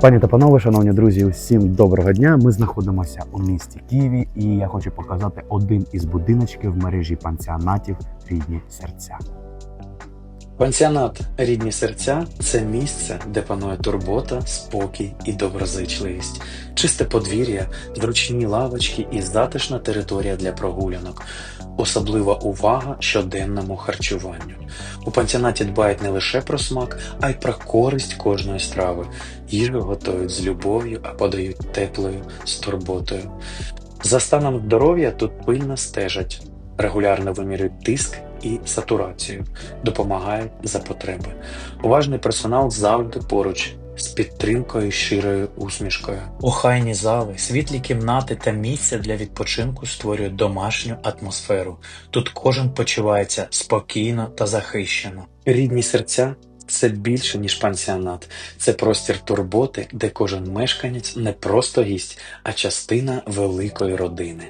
Пані та панове, шановні друзі, усім доброго дня. Ми знаходимося у місті Києві, і я хочу показати один із будиночків в мережі пансіонатів рідні серця. Пансіонат Рідні серця це місце, де панує турбота, спокій і доброзичливість, чисте подвір'я, зручні лавочки і затишна територія для прогулянок, особлива увага щоденному харчуванню. У пансіонаті дбають не лише про смак, а й про користь кожної страви. Їжу готують з любов'ю, а подають теплою з турботою. За станом здоров'я тут пильно стежать, регулярно вимірюють тиск і сатурацію допомагають за потреби. Уважний персонал завжди поруч з підтримкою щирою усмішкою. Охайні зали, світлі кімнати та місця для відпочинку створюють домашню атмосферу. Тут кожен почувається спокійно та захищено. Рідні серця. Це більше ніж пансіонат, це простір турботи, де кожен мешканець не просто гість, а частина великої родини.